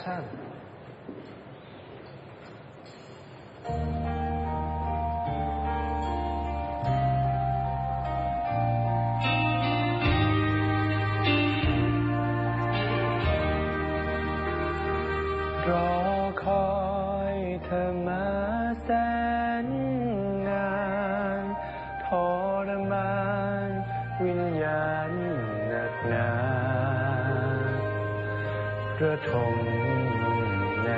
ชั่นรอคอยเธอมาแสน ระทงใน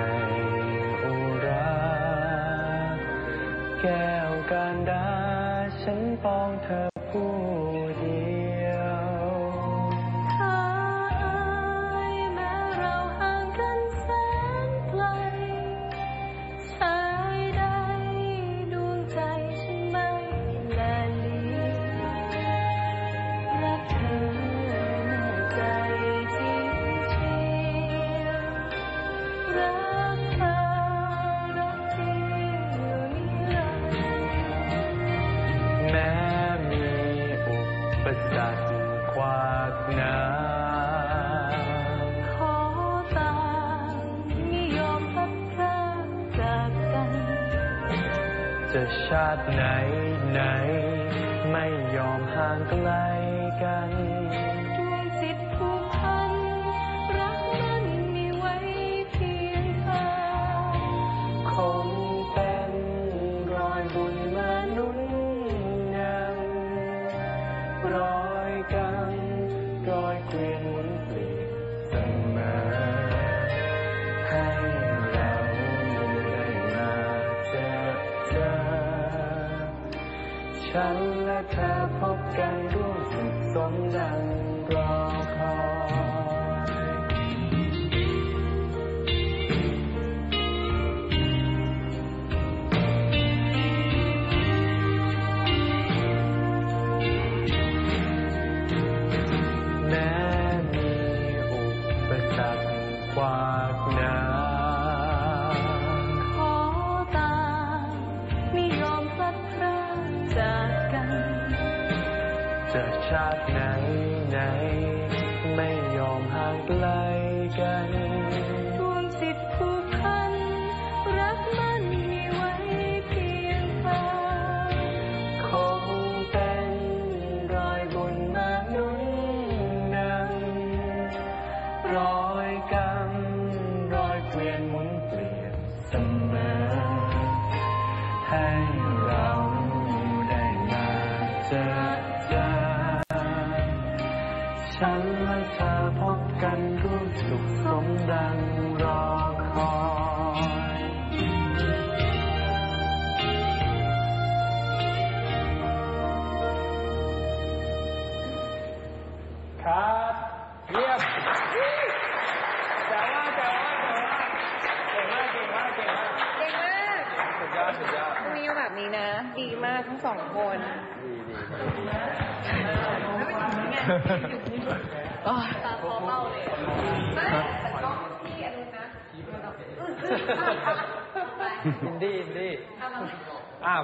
อุราแก้วการดาฉันปองเธอผู้ ปสรรคขวากหน้าขอต่างไม่ยอมพัดพรากจากกัน จะชาติไหนไหน ไม่ยอมห่างไกลกัน อยเกวียนหมุนเปลี่ยนเสมอให้เราได้มาเจอเจอฉันและเธอพบกันร่วมสุขสมดังรอคอย น้าขอตาไม่ยอมพลัดพรากจากกันจะชาติไหนไหน ไม่ยอมห่างไกลกันดวงจิตผูกพัน รักมันมีไว้เพียงเธอคงเป็นรอยบุญมาหนุนนำรอยกรรม ให้เราได้มาเจอเจอฉันและเธอพบกันร่วมสุขสมดังรอคอยครับเยี่ยมแต่ว่าแต่ว่าแต่ ดีมากทั้งสองคนดีดีโอ้ยตาคอเบ้าเลยอะอินดี้อินดี้ทำอะไรอ่า